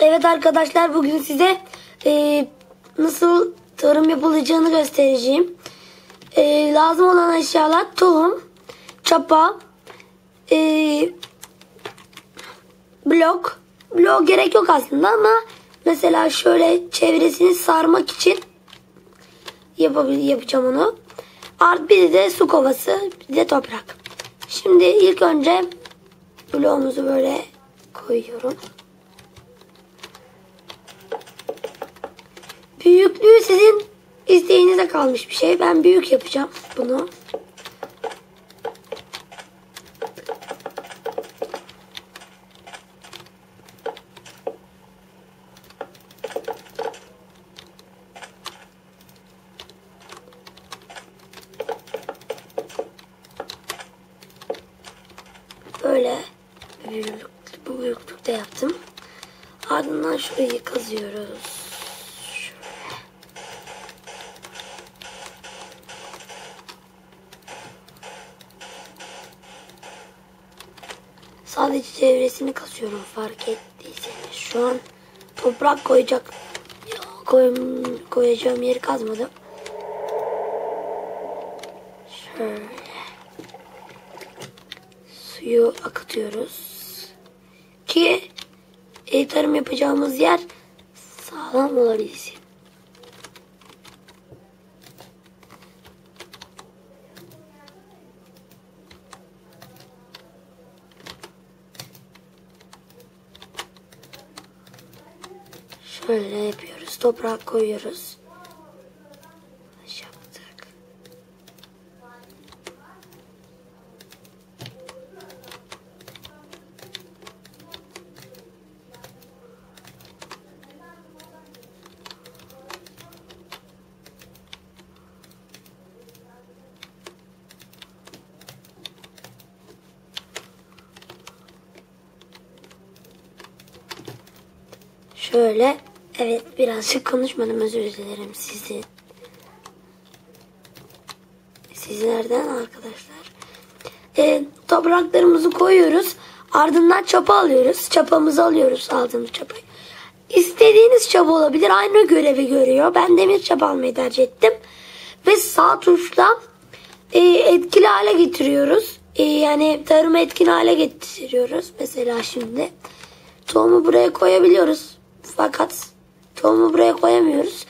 Evet arkadaşlar bugün size e, nasıl tarım yapılacağını göstereceğim. E, lazım olan eşyalar tohum, çapa, e, blok. Blok gerek yok aslında ama mesela şöyle çevresini sarmak için yapabil yapacağım onu. Art bir de su kovası, bir de toprak. Şimdi ilk önce bloğumuzu böyle koyuyorum. Büyüklüğü sizin isteğinize kalmış bir şey. Ben büyük yapacağım bunu. Böyle büyüklükte yaptım. Ardından şurayı kazıyoruz. Sadece çevresini kazıyorum fark ettiyseniz. Şu an toprak koyacak koy, koyacağım yeri kazmadım. Şöyle suyu akıtıyoruz. Ki e, tarım yapacağımız yer sağlam olabilsin. Şöyle yapıyoruz. Toprak koyuyoruz. Yaptık. Şöyle. Evet birazcık konuşmadım özür dilerim sizi. Sizlerden arkadaşlar. Ee, topraklarımızı koyuyoruz. Ardından çapa alıyoruz. Çapamızı alıyoruz aldığımız çapayı. İstediğiniz çapa olabilir. Aynı görevi görüyor. Ben demir çapa almayı tercih ettim. Ve sağ tuşla e, etkili hale getiriyoruz. E, yani tarımı etkin hale getiriyoruz. Mesela şimdi tohumu buraya koyabiliyoruz. Fakat tohumu buraya koyamıyoruz.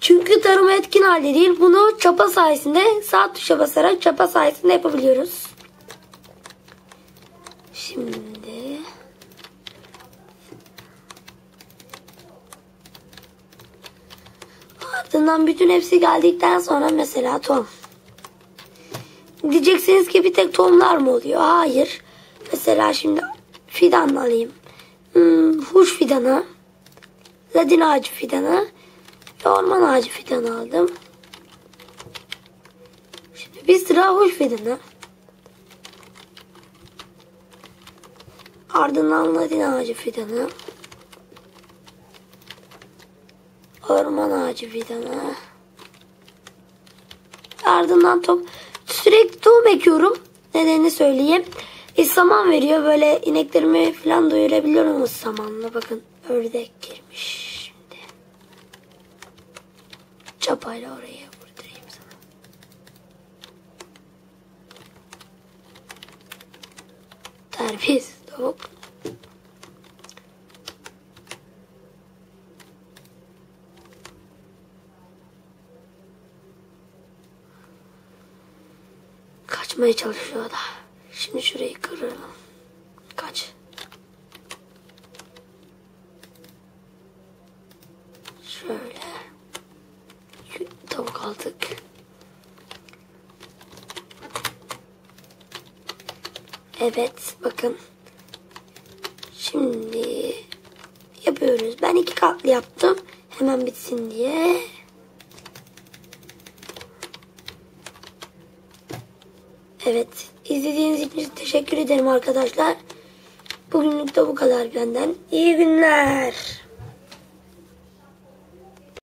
Çünkü tarım etkin halde değil. Bunu çapa sayesinde sağ tuşa basarak çapa sayesinde yapabiliyoruz. Şimdi ardından bütün hepsi geldikten sonra mesela tohum. Diyeceksiniz ki bir tek tohumlar mı oluyor? Hayır. Mesela şimdi fidan alayım. Hmm, huş fidanı. Ladin ağacı fidanı ve orman ağacı fidanı aldım. Şimdi bir sıra huş fidanı. Ardından ladin ağacı fidanı. Orman ağacı fidanı. Ardından top sürekli tohum ekiyorum. Nedenini söyleyeyim. E, saman veriyor. Böyle ineklerimi falan doyurabiliyorum o samanla. Bakın ördek girmiş şimdi. Çapayla oraya vurdurayım sana. Terbiyesiz tavuk. Kaçmaya çalışıyor da. Şimdi şurayı kırarım. Kaç. Şöyle. Tavuk aldık. Evet bakın. Şimdi yapıyoruz. Ben iki katlı yaptım. Hemen bitsin diye. Evet. izlediğiniz için teşekkür ederim arkadaşlar. Bugünlük de bu kadar benden. İyi günler.